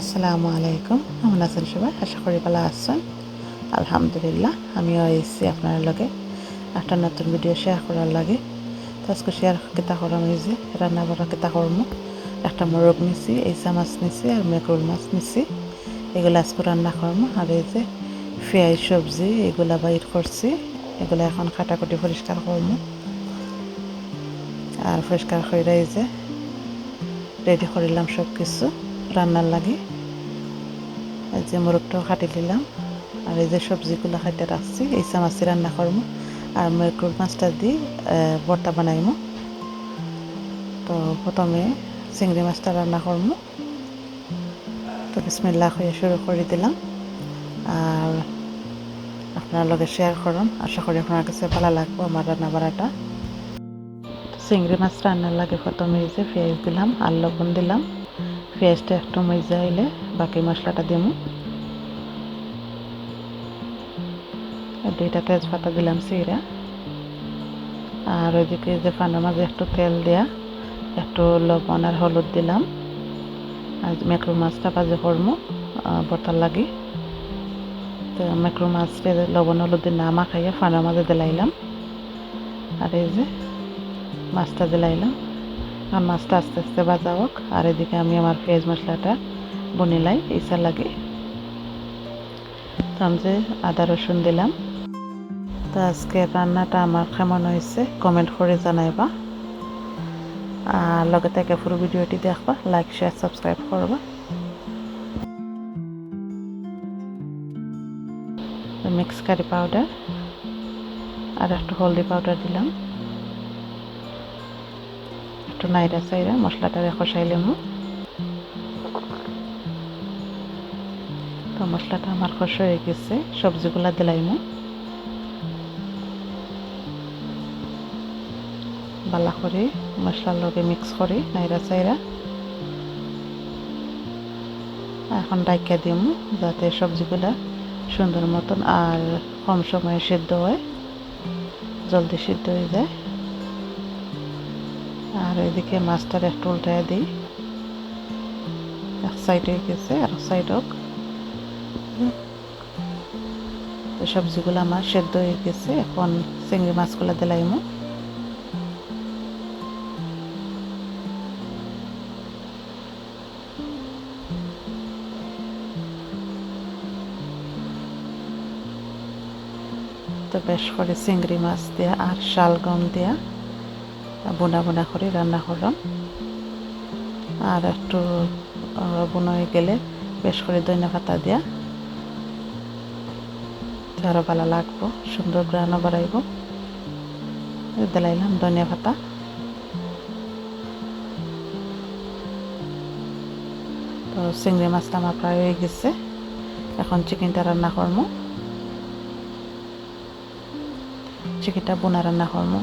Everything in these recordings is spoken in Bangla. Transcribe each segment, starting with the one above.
আসসালামু আলাইকুম। কেমন আছেন সবাই? আশা করি ভালো আছেন। আলহামদুলিল্লাহ, আমিও এসেছি আপনার লগে একটা নতুন ভিডিও শেয়ার করার লাগে। তো আজকে শেয়ার কেতা করাম এই যে, রান্না বাড়া কেতা করব একটা মোরগ নিছি এইসা মাছ নিছি আর মেকরুল মাছ নিছি। এগুলো আজকে রান্না করব আর এই যে পেঁয়াজ সবজি এগুলা বাইর করছি। এগুলো এখন কাটাকুটি পরিষ্কার করব আর পরিষ্কার করে এই যে রেডি করিলাম সব কিছু রান্নার লাগে। এই যে মোরগটাও কাটি নিলাম আর এই যে সবজিগুলো খাইতে রাখছি এই চামাচি রান্না করব আর মেরকুর মাছটা দি বর্তা বানাইমো তো প্রথমে চিংড়ি মাছটা রান্না করব তো বিসমিল্লা হয়ে শুরু করে দিলাম। আর আপনার লগে শেয়ার করুন আশা করি আপনার কাছে ভালো লাগবো আমার রান্না বাড়াটা চিংড়ি মাছ রান্নার লাগে প্রথমে যে পেঁয়াজ দিলাম আর লবণ দিলাম। পেঁয়াজটা একটু মজা হইলে বাকি মশলাটা দিব দুইটা তেজপাতা দিলাম চিরা আর ওইদিকে যে ফানের মাঝে একটু তেল দেয়া একটু লবণ আর হলুদ দিলাম। আর মেকরো মাছটা বাজে করব বটার লাগি। তো মেকরো মাছটা লবণ হলুদ দিয়ে না মাখাইয়া ফানের মাঝে দিলাইলাম। আর এই যে মাছটা দিলাইলাম। আর মাছটা আস্তে আস্তে বাজা হোক। আর এদিকে আমি আমার পেঁয়াজ মশলাটা বনিলাই ইসা লাগে তো যে আদা রসুন দিলাম। তো আজকে রান্নাটা আমার কেমন হয়েছে কমেন্ট করে জানাইবা। আর লগে থেকে পুরো ভিডিওটি দেখবা লাইক শেয়ার সাবস্ক্রাইব করবা। মিক্স কারি পাউডার আর একটু হলদি পাউডার দিলাম। একটু নাইরা চাইরা মশলাটারে কষাইলাম তো মশলাটা আমার কষা হয়ে গেছে, সবজিগুলা দিলাইমু। বালা করে মশলার লগে মিক্স করে নাইরা চাইরা এখন ডাইকা দিম, যাতে সবজিগুলা সুন্দর মতন আর কম সময়ে সিদ্ধ হয়, জলদি সিদ্ধ হয়ে যায়। আর এদিকে মাছটার একটু উল্টায় দিই। এক সাইডে গেছে, আর সাইড হোক তো সবজিগুলো আমার সেদ্ধ হয়ে গেছে, এখন চিংড়ি মাছগুলো দিলাইমু তো বেশ করে চিংড়ি মাছ দিয়া আর শালগম দিয়া বোনা বোনা করে রান্না করলাম। আর একটু বোনা হয়ে গেলে বেশ করে দইনা পাতা দিয়া আরও ভালো লাগবো, সুন্দর গ্রানও বাড়াইব। দিলাইলাম ধনিয়া পাতা। তো চিংড়ি মাছটা আমার প্রায় হয়ে গেছে। এখন চিকেনটা রান্না করব। চিকেনটা বোনা রান্না করব।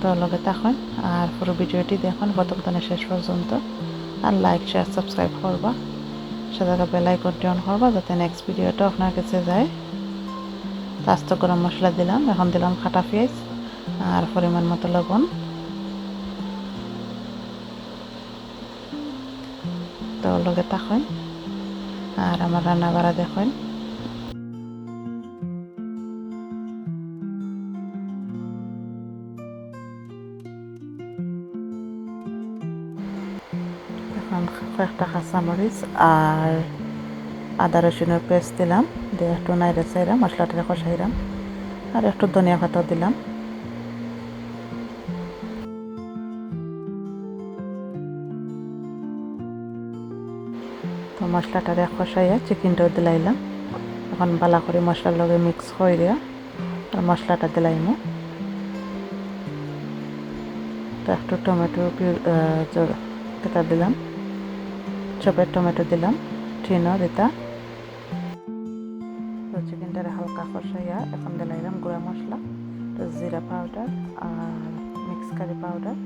তো লগে থাকুন আর পুরো ভিডিওটি দেখুন কতক্ষণে শেষ পর্যন্ত। আর লাইক শেয়ার সাবস্ক্রাইব করবা। সাথে বেল আইকনটি অন করবা যাতে নেক্সট ভিডিওটা আপনার কাছে যায়। আস্ত গরম মশলা দিলাম, এখন দিলাম খাটা পেঁয়াজ আর পরিমাণ মতো লবণ। তো লগে থাকুন আর আমার রান্না বাড়া দেখুন। কয়েকটা কাঁচামরিচ আর আদা রসুনের পেস্ট দিলাম, দিয়ে একটু নাইরে চাইরাম মশলাটা কষাইরাম, আর একটু ধনিয়া পাতা দিলাম। তো মশলাটারে কষাইয়া চিকেনটাও দিলাইলাম। এখন বালা করে মশলার লগে মিক্স করে দিয়া আর মশলাটা দিলাইমো। তো একটু টমেটো কেটা দিলাম। চপের টমেটো দিলাম। ট্রিনও দিতা। তো চিকেনটারে হালকা কষাইয়া এখন দিলাইলাম গুঁড়া মশলা, তো জিরা পাউডার আর মিক্স কারি পাউডার।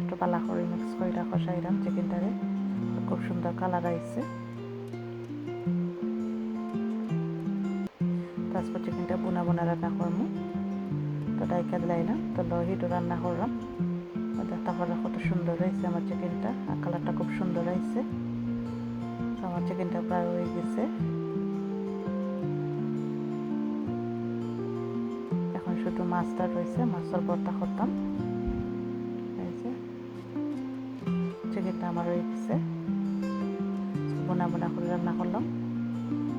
একটু পালা করে মিক্স করে কষাইলাম চিকেনটারে। খুব সুন্দর কালার আইছে। আজকে চিকেনটা বুনা বুনা রান্না করব তো ডাইকা দিলাইলাম তো লহিটো রান্না করলাম তো দেখতে পারো কত সুন্দর হয়েছে আমার চিকেনটা। আর কালারটা খুব সুন্দর হয়েছে। তো আমার চিকেনটা প্রায় হয়ে গেছে। এখন শুধু মাছটা রয়েছে মাছের ভর্তা করতাম। চিকেনটা আমার হয়ে গেছে। বোনা বোনা করে রান্না করলাম।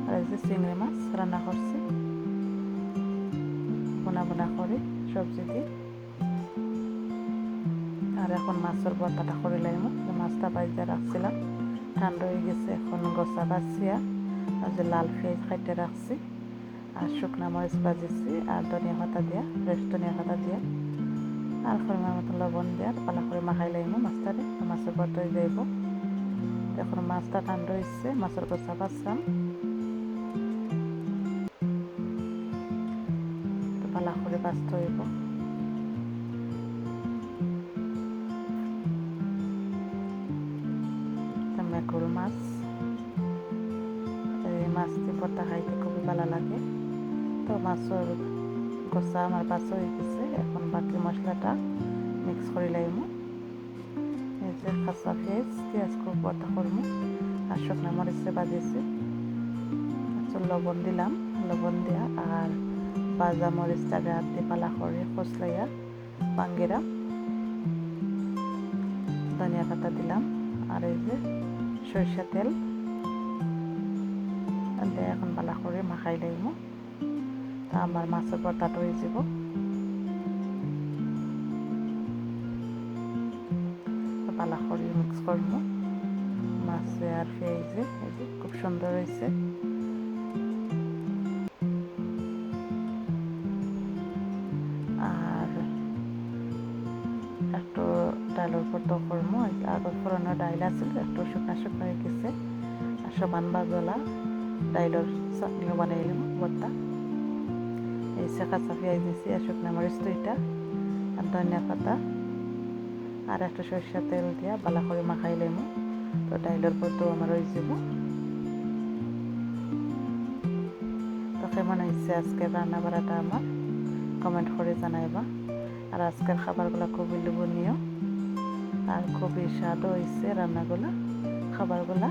আর এই যে চিংড়ি মাছ রান্না করছি। বোনা বোনা করে সবজি দিয়ে আর এখন মাছের ভর্তাটা করে লাইম। মাছটা বাইজা রাখছিলাম। ঠান্ডা হয়ে গেছে এখন গসা বাছিয়া আর। যে লাল পেঁয়াজ খাইতে রাখছি। আর শুকনা মরিচ বাজিছি আর ধনিয়া পাতা দিয়া ফ্রেশ ধনিয়া পাতা দিয়া। আর পরিমাণ মতো লবণ দিয়া পালা করে মাখাই লাইম মাছটারে। মাছের হয়ে যাইব। এখন মাছটা ঠান্ডা হয়েছে মাছের গসা বাছলাম বাঁচতে হইব মেকুল মাছ, এই মাছটি ভর্তা খাইতে খুবই ভালো লাগে। তো মাছের কষা আমার বাছা হয়ে গেছে, এখন বাকি মশলাটা মিক্স করে লাইম। এই যে কাঁচা পেঁয়াজ পেঁয়াজ খুব ভর্তা করব আর শুকনা মরিচে বাজিয়েছি। আচ্ছা লবণ দিলাম, লবণ দিয়া আর মরিচটাকে হাত দিয়ে পালা করে কচলাইয়া বাঙ্গিরা ধনিয়া পাতা দিলাম। আর এই যে সরিষা তেল। এখন পালা করে মাখাই লাইম তা আমার মাছের ভর্তাটা হয়ে যাব। পালা করে মিক্স করব মাছে আর যে খুব সুন্দর হয়েছে করব আগর ডাইল আছিল, একটু শুকনা শুকনো হয়ে গেছে। আর সমান বাজলা ডাইলের চাটনিও বানাইলাম ভর্তা। এই সে কাঁচা পেঁয়াজ দিছি, আর শুকনা মরিচ দুইটা, আর ধনিয়া পাতা, আর একটু সরিষা তেল দিয়া বালা করে মাখাই লাইমু। তো ডাইলের পরতো আমার হয়ে যাব। তো কেমন হয়েছে আজকের রান্না বাড়াটা আমার কমেন্ট করে জানাইবা। আর আজকের খাবারগুলো খুবই লোভনীয়। আর খুবই স্বাদ হয়েছে রান্নাগুলা খাবারগুলা।